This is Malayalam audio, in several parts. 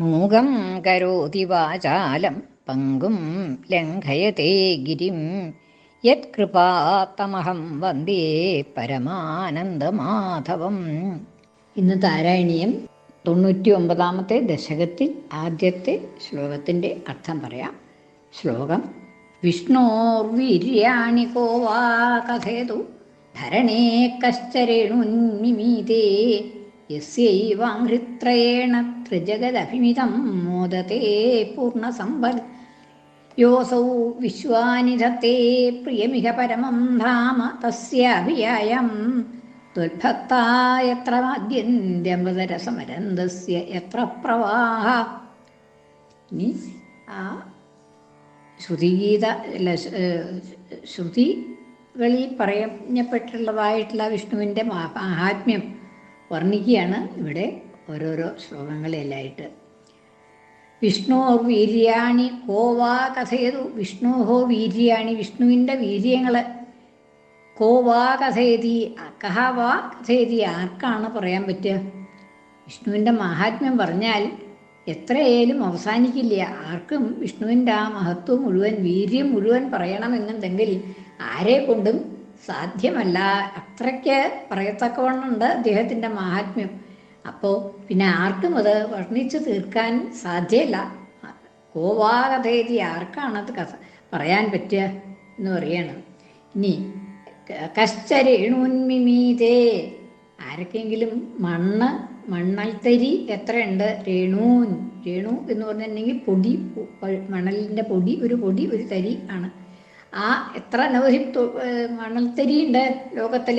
മൂകം കരോതി വാചാലം പങ്കും ലംഘയത്തെ ഗിരിം. യത്കൃപാത്തമഹം വന്ദേ പരമാനന്ദമാധവം. ഇന്ന് താരായണീയം തൊണ്ണൂറ്റി ഒമ്പതാമത്തെ ദശകത്തിൽ ആദ്യത്തെ ശ്ലോകത്തിന്റെ അർത്ഥം പറയാം. ശ്ലോകം വിഷ്ണോർവീര്യാണി കോവാ കഥേതു ധരണേ കശ്ചരേണുന്മിമീതേ യസ്യൈവാഘൃത്രയേണ मोदते മോദത്തെ योऽसौ विश्वानि धत्ते प्रियमिह പ്രിയമിക പരമം ധാമ തസ്യാഭിയായം ത്വൽഭക്തായത്ര മാദ്യന്ത്യമൃതരസമരന്തസ്യ എത്ര പ്രവാഹ. ഇനി ആ ശ്രുതിഗീത അല്ല ശ്രുതികളിൽ പറയപ്പെട്ടുള്ളതായിട്ടുള്ള വിഷ്ണുവിന്റെ മഹാത്മ്യം വർണിക്കുകയാണ് ഇവിടെ. ഓരോരോ ശ്ലോകങ്ങളിലായിട്ട് വിഷ്ണോർ വീര്യാണി കോവാ കഥയതു. വിഷ്ണോഹോ വീര്യാണി വിഷ്ണുവിന്റെ വീര്യങ്ങൾ കോവാ കഥയതി കഹ വാ കഥയതി ആർക്കാണ് പറയാൻ പറ്റുക? വിഷ്ണുവിന്റെ മഹാത്മ്യം പറഞ്ഞാൽ എത്രയായാലും അവസാനിക്കില്ല. ആർക്കും വിഷ്ണുവിന്റെ ആ മഹത്വം മുഴുവൻ വീര്യം മുഴുവൻ പറയണമെന്നുണ്ടെങ്കിൽ ആരെ കൊണ്ടും സാധ്യമല്ല. അത്രയ്ക്ക് പറയത്തക്കവണ്ണമുണ്ട് അദ്ദേഹത്തിന്റെ മഹാത്മ്യം. അപ്പോൾ പിന്നെ ആർക്കും അത് വർണിച്ചു തീർക്കാൻ സാധ്യമല്ല കോവാകഥേതി ആർക്കാണത് കഥ പറയാൻ പറ്റുക എന്ന് പറയണം. ഇനി കശ്ചരേണുന്മിമീതേ ആരൊക്കെങ്കിലും മണ്ണ് മണ്ണൽത്തരി എത്രയുണ്ട്? രേണൂൻ രേണു എന്ന് പറഞ്ഞിട്ടുണ്ടെങ്കിൽ പൊടി മണലിന്റെ പൊടി ഒരു പൊടി ഒരു തരി ആണ്. ആ എത്ര അനവധി മണൽത്തരി ഉണ്ട് ലോകത്തിൽ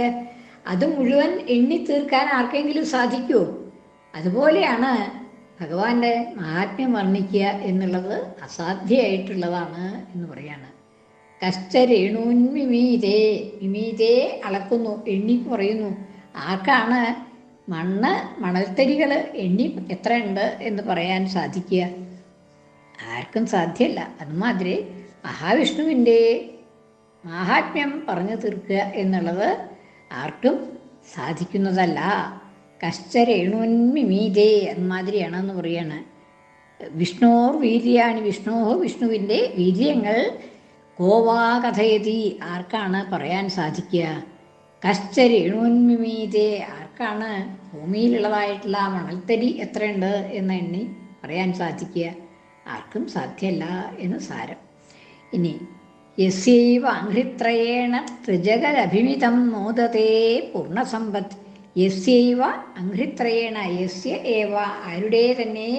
അത് മുഴുവൻ എണ്ണി തീർക്കാൻ ആർക്കെങ്കിലും സാധിക്കുമോ അതുപോലെയാണ് ഭഗവാന്റെ മഹാത്മ്യം വർണിക്കുക എന്നുള്ളത് അസാധ്യമായിട്ടുള്ളതാണ് എന്ന് പറയാണ്. കശ്ചരേണൂന്മിമീതേ മിമീതേ അളക്കുന്നു എണ്ണി പറയുന്നു. ആർക്കാണ് മണ്ണ് മണൽത്തരികൾ എണ്ണി എത്ര ഉണ്ട് എന്ന് പറയാൻ സാധിക്കുക? ആർക്കും സാധ്യമല്ല. അതുമാതിരി മഹാവിഷ്ണുവിന്റെ മാഹാത്മ്യം പറഞ്ഞു തീർക്കുക എന്നുള്ളത് ആർക്കും സാധിക്കുന്നതല്ല. കശ്ചരേണുന്മിമീതേ എന്ന് പറയാണ്. വിഷ്ണോർ വീര്യാണ് വിഷ്ണോ വിഷ്ണുവിന്റെ വീര്യങ്ങൾ കോവാകഥയതി ആർക്കാണ് പറയാൻ സാധിക്കുക? കശ്ചരേണുന്മിമീതേ ആർക്കാണ് ഭൂമിയിലുള്ളതായിട്ടുള്ള മണൽത്തരി എത്രയുണ്ട് എന്ന് എണ്ണി പറയാൻ സാധിക്കുക? ആർക്കും സാധ്യമല്ല എന്ന് സാരം. ഇനി യസ്യൈവ അംഘ്രിത്രയേണ ത്രിജഗരഭിമിതം മോദതേ പൂർണസമ്പത്ത് യസ്യൈവ അംഘ്രിത്രയേണ യസ്യ ഏവ ആരുടെ തന്നെ?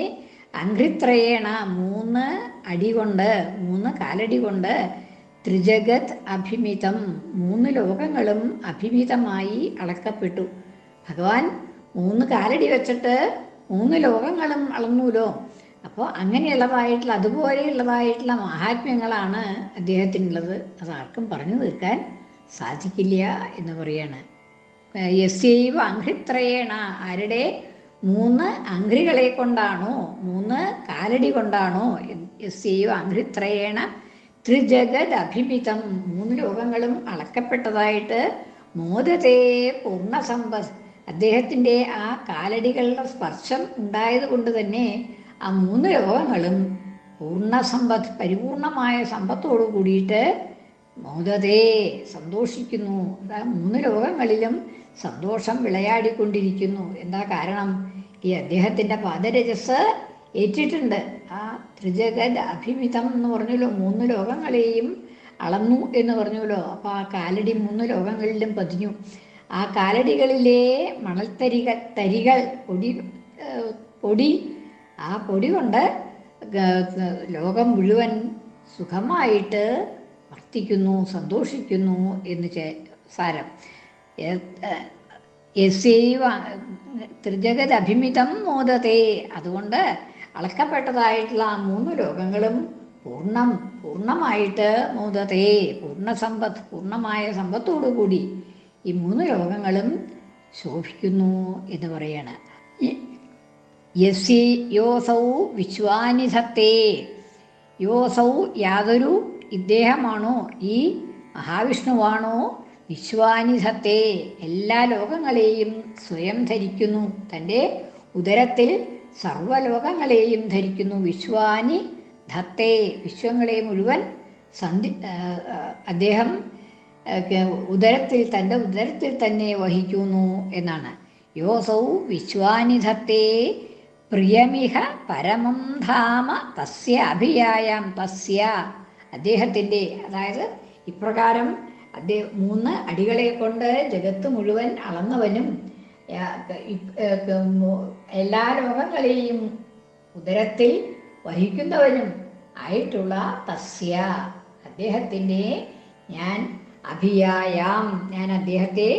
അംഘ്രിത്രയേണ മൂന്ന് അടി കൊണ്ട് മൂന്ന് കാലടി കൊണ്ട് ത്രിജഗത് അഭിമിതം മൂന്ന് ലോകങ്ങളും അഭിമിതമായി അളക്കപ്പെട്ടു. ഭഗവാൻ മൂന്ന് കാലടി വെച്ചിട്ട് മൂന്ന് ലോകങ്ങളും അളന്നൂലോ? അപ്പോൾ അങ്ങനെയുള്ളതായിട്ടുള്ള അതുപോലെയുള്ളതായിട്ടുള്ള മഹാത്മ്യങ്ങളാണ് അദ്ദേഹത്തിനുള്ളത്. അത് ആർക്കും പറഞ്ഞു തീർക്കാൻ സാധിക്കില്ല എന്ന് പറയാണ്. യസ്യൈവ അംഘ്രിത്രയേണ ആരുടെ? മൂന്ന് അംഘ്രികളെ കൊണ്ടാണോ? മൂന്ന് കാലടി കൊണ്ടാണോ? യസ്യൈവ അംഘ്രിത്രയേണ ത്രിജഗത് അഭിമിതം മൂന്ന് ലോകങ്ങളും അളക്കപ്പെട്ടതായിട്ട് മോദതേ പൂർണസമ്പ അദ്ദേഹത്തിന്റെ ആ കാലടികളുടെ സ്പർശം ഉണ്ടായത് കൊണ്ട് തന്നെ ആ മൂന്ന് ലോകങ്ങളും പൂർണസമ്പത്ത് പരിപൂർണമായ സമ്പത്തോടു കൂടിയിട്ട് മോദതേ സന്തോഷിക്കുന്നു. അതാ മൂന്ന് ലോകങ്ങളിലും സന്തോഷം വിളയാടിക്കൊണ്ടിരിക്കുന്നു. എന്താ കാരണം? ഈ അദ്ദേഹത്തിന്റെ പാദരജസ് ഏറ്റിട്ടുണ്ട്. ആ ത്രിജഗത് അഭിമിതം എന്ന് പറഞ്ഞല്ലോ മൂന്ന് ലോകങ്ങളെയും അളന്നു എന്ന് പറഞ്ഞല്ലോ. അപ്പോൾ ആ കാലടി മൂന്ന് ലോകങ്ങളിലും പതിഞ്ഞു. ആ കാലടികളിലെ മണൽത്തരികൾ തരികൾ പൊടി പൊടി ആ പൊടി കൊണ്ട് ലോകം മുഴുവൻ സുഖമായിട്ട് വർത്തിക്കുന്നു സന്തോഷിക്കുന്നു എന്ന് സാരം. യസ്യൈവ ത്രിജഗത് അഭിമിതം മോദത്തെ അതുകൊണ്ട് അളക്കപ്പെട്ടതായിട്ടുള്ള ആ മൂന്ന് ലോകങ്ങളും പൂർണം പൂർണമായിട്ട് മോദത്തെ പൂർണസമ്പത്ത് പൂർണമായ സമ്പത്തോടു കൂടി ഈ മൂന്ന് ലോകങ്ങളും ശോഭിക്കുന്നു എന്ന് പറയാണ്. യസ്യ യോസൗ വിശ്വാനിധത്തേ യോസൗ യാതൊരു ഇദ്ദേഹമാണോ? ഈ മഹാവിഷ്ണുവാണോ? വിശ്വാനിധത്തെ എല്ലാ ലോകങ്ങളെയും സ്വയം ധരിക്കുന്നു. തന്റെ ഉദരത്തിൽ സർവലോകങ്ങളെയും ധരിക്കുന്നു. വിശ്വാനി ധത്തെ വിശ്വങ്ങളെ മുഴുവൻ സന്ധി അദ്ദേഹം ഉദരത്തിൽ തന്റെ ഉദരത്തിൽ തന്നെ വഹിക്കുന്നു എന്നാണ്. യോസൗ വിശ്വാനി ധത്തെ പ്രിയമിഹ പരമം ധാമ തസ്യ അഭിയായം തസ്യ. അദ്ദേഹത്തിന്റെ അതായത് ഇപ്രകാരം അദ്ദേഹം മൂന്ന് അടികളെ കൊണ്ട് ജഗത്ത് മുഴുവൻ അളന്നവനും എല്ലാ ലോകങ്ങളെയും ഉദരത്തിൽ വഹിക്കുന്നവനും ആയിട്ടുള്ള തസ്യ. അദ്ദേഹത്തിന്റെ ഞാൻ അഭിയായാം ഞാൻ അദ്ദേഹത്തെ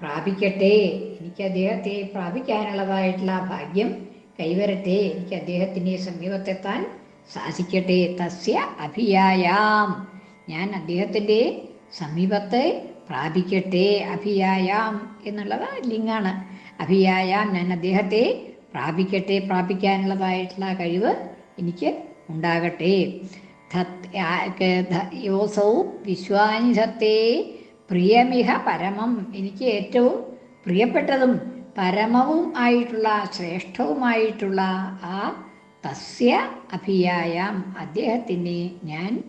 പ്രാപിക്കട്ടെ. എനിക്ക് അദ്ദേഹത്തെ പ്രാപിക്കാനുള്ളതായിട്ടുള്ള ഭാഗ്യം കൈവരട്ടെ. എനിക്ക് അദ്ദേഹത്തിന്റെ സമീപത്തെത്താൻ സാധിക്കട്ടെ. തസ്യ അഭിയായാം. ഞാൻ അദ്ദേഹത്തിന്റെ സമീപത്തെ പ്രാപിക്കട്ടെ. അഭിയായാം എന്നുള്ളത് ലിംഗാണ്. അഭിയായാം ഞാൻ അദ്ദേഹത്തെ പ്രാപിക്കട്ടെ. പ്രാപിക്കാനുള്ളതായിട്ടുള്ള കഴിവ് എനിക്ക് ഉണ്ടാകട്ടെ. യോസൗ വിശ്വാനി ധത്തെ പ്രിയമിഹ പരമം. എനിക്ക് ഏറ്റവും പ്രിയപ്പെട്ടതും പരമവും ആയിട്ടുള്ള ശ്രേഷ്ഠവുമായിട്ടുള്ള ആ തസ്യ അഭിയായം അദ്ദേഹത്തിന് ഞാൻ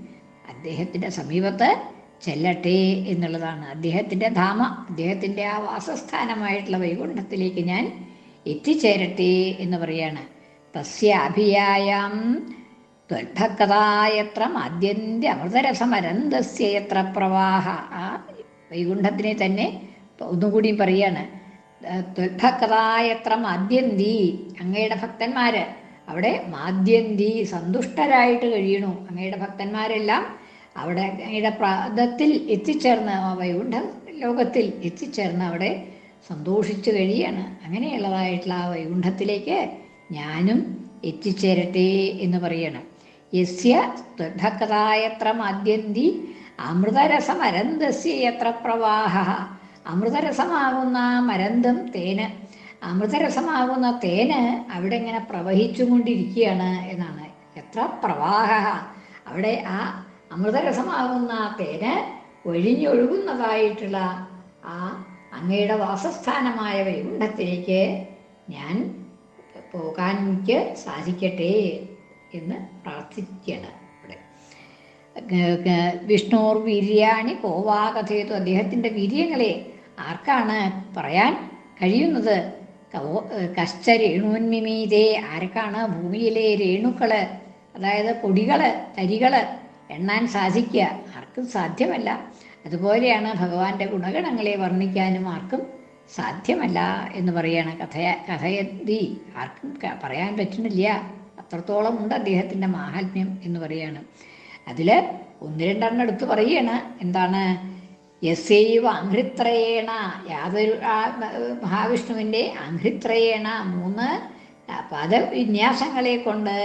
അദ്ദേഹത്തിന്റെ സമീപത്ത് ചെല്ലട്ടെ എന്നുള്ളതാണ്. അദ്ദേഹത്തിന്റെ ധാമ അദ്ദേഹത്തിന്റെ ആ വാസസ്ഥാനമായിട്ടുള്ള വൈകുണ്ഠത്തിലേക്ക് ഞാൻ എത്തിച്ചേരട്ടെ എന്ന് പറയാണ്. തസ്യ അഭിയായം ത്വൽഭക്കഥായത്ര ആദ്യന്ത്യ അമൃതരസമരന്തസ്യ എത്ര പ്രവാഹ. ആ വൈകുണ്ഠത്തിനെ തന്നെ ഒന്നുകൂടി പറയാണ്. ത്വൽഭക്കഥായത്ര മാദ്യന്തി അങ്ങയുടെ ഭക്തന്മാര്. അവിടെ മാദ്യന്തി സന്തുഷ്ടരായിട്ട് കഴിയണു. അങ്ങയുടെ ഭക്തന്മാരെല്ലാം അവിടെ അങ്ങയുടെ പ്രാതത്തിൽ എത്തിച്ചേർന്ന് വൈകുണ്ഠ ലോകത്തിൽ എത്തിച്ചേർന്ന് അവിടെ സന്തോഷിച്ചു കഴിയാണ്. അങ്ങനെയുള്ളതായിട്ടുള്ള ആ വൈകുണ്ഠത്തിലേക്ക് ഞാനും എത്തിച്ചേരട്ടെ എന്ന് പറയണം. യസ്യ ത്വഭക്തായത്ര മാദ്യന്തി അമൃതരസമരന്തസ്യ യത്ര പ്രവാഹ? അമൃതരസമാകുന്ന മരന്തം തേന്. അമൃതരസമാകുന്ന തേന് അവിടെ ഇങ്ങനെ പ്രവഹിച്ചുകൊണ്ടിരിക്കുകയാണ് എന്നാണ്. എത്ര പ്രവാഹ. അവിടെ ആ അമൃതരസമാകുന്ന തേന് ഒഴിഞ്ഞൊഴുകുന്നതായിട്ടുള്ള ആ അങ്ങയുടെ വാസസ്ഥാനമായ വൈകുണ്ഠത്തിലേക്ക് ഞാൻ പോകാൻ എനിക്ക് സാധിക്കട്ടെ എന്ന് പ്രാർത്ഥിക്കുകയാണ് ഇവിടെ. വിഷ്ണുർ വീര്യാണി കോവാകഥയതു അദ്ദേഹത്തിന്റെ വീര്യങ്ങളെ ആർക്കാണ് പറയാൻ കഴിയുന്നത്? കശ്ച രേണുന്മിമീതേ ആർക്കാണ് ഭൂമിയിലെ രേണുക്കൾ? അതായത് പൊടികൾ തരികൾ എണ്ണാൻ സാധിക്കുക? ആർക്കും സാധ്യമല്ല. അതുപോലെയാണ് ഭഗവാന്റെ ഗുണഗണങ്ങളെ വർണിക്കാനും ആർക്കും സാധ്യമല്ല എന്ന് പറയാണ് കഥയ കഥയതി. ആർക്കും പറയാൻ പറ്റുന്നില്ല. അത്രത്തോളം ഉണ്ട് അദ്ദേഹത്തിന്റെ മാഹാത്മ്യം എന്ന് പറയാണ്. അതിൽ ഒന്ന് രണ്ടെണ്ണം എടുത്ത് പറയാണ്. എന്താണ്? യസൈവ അഘ്രിത്രയേണ യാതൊരു മഹാവിഷ്ണുവിന്റെ അഘ്രിത്രയേണ മൂന്ന് പദവിന്യാസങ്ങളെ കൊണ്ട്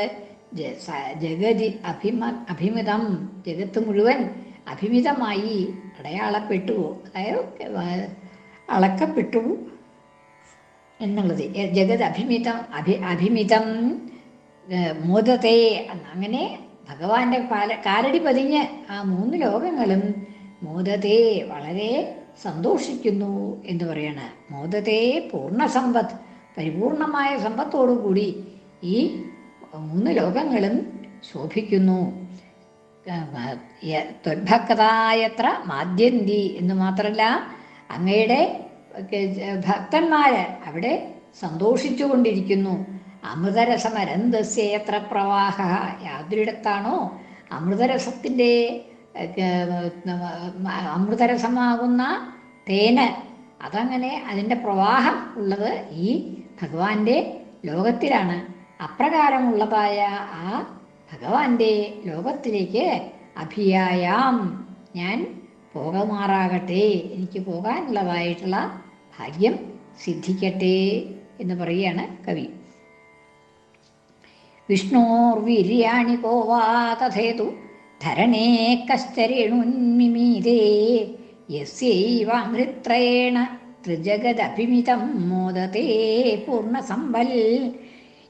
ജഗതി അഭിമ അഭിമിതം ജഗത്ത് മുഴുവൻ അഭിമിതമായി അടയാളപ്പെട്ടു. അതായത് അളക്കപ്പെട്ടു എന്നുള്ളത്. ജഗത് അഭിമിതം അഭി അഭിമിതം മോദതയെ അങ്ങനെ ഭഗവാന്റെ കാല കാലടി പതിഞ്ഞ് ആ മൂന്ന് ലോകങ്ങളും മോദത്തെ വളരെ സന്തോഷിക്കുന്നു എന്ന് പറയാണ്. മോദത്തെ പൂർണസമ്പത്ത് പരിപൂർണമായ സമ്പത്തോടുകൂടി ഈ മൂന്ന് ലോകങ്ങളും ശോഭിക്കുന്നു. ഭക്തായത്ര മാദ്യന്തി എന്ന് മാത്രമല്ല അങ്ങയുടെ ഭക്തന്മാര് അവിടെ സന്തോഷിച്ചു കൊണ്ടിരിക്കുന്നു അമൃതരസമരന്തസ്യത്ര പ്രവാഹ യാതൊരിടത്താണോ അമൃതരസത്തിന്റെ അമൃതരസമാകുന്ന തേന്. അതങ്ങനെ അതിന്റെ പ്രവാഹം ഉള്ളത് ഈ ഭഗവാന്റെ ലോകത്തിലാണ്. അപ്രകാരമുള്ളതായ ആ ഭഗവാന്റെ ലോകത്തിലേക്ക് അഭിയായാം. ഞാൻ പോകുമാറാകട്ടെ. എനിക്ക് പോകാനുള്ളതായിട്ടുള്ള ഭാഗ്യം സിദ്ധിക്കട്ടെ എന്ന് പറയുകയാണ് കവി. വിഷ്ണോർവീര്യാണി കോവാ കഥേതു ധരണേ കശ്ചരേണുന്മിമീതേ യസ്യൈവാമൃത്രേണ ത്രിജഗദഭിമിതം മോദതേ പൂർണസമ്പൽ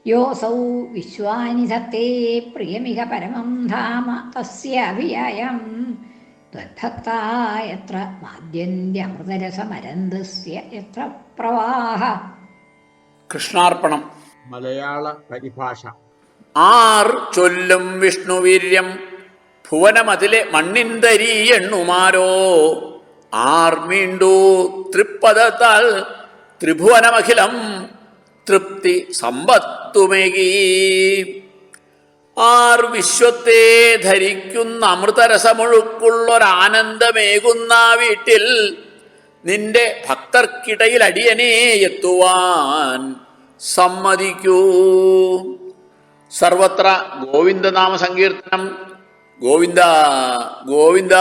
യോസൗ വിശ്വാനിധത്തെ പ്രിയമിക പ്രിയമിഹ പരമം ധാമ തസ്യ അഭിയായം ത്വദ്ഭക്തായത്ര മാദ്യന്ത്യമൃതരസമരന്തസ്യ എത്ര പ്രവാഹ കൃഷ്ണാർപ്പണം. മലയാള പരിഭാഷ. ആർ ചൊല്ലും വിഷ്ണുവീര്യം. ഭുവനമതിലെ മണ്ണിന്തരി എണ്ണുമാരോ? ആർമീണ്ടു തൃപ്പദത്താൽ ത്രിഭുവനമഖിലം തൃപ്തി സമ്പത്തുമേകി. ആർ വിശ്വത്തെ ധരിക്കുന്ന അമൃതരസമൊഴുക്കുള്ളൊരാനന്ദമേകുന്ന വീട്ടിൽ നിന്റെ ഭക്തർക്കിടയിൽ അടിയനെ എത്തുവാൻ സമ്മതിക്കൂ. സർവത്ര ഗോവിന്ദനാമ സങ്കീർത്തനം ഗോവിന്ദ ഗോവിന്ദ.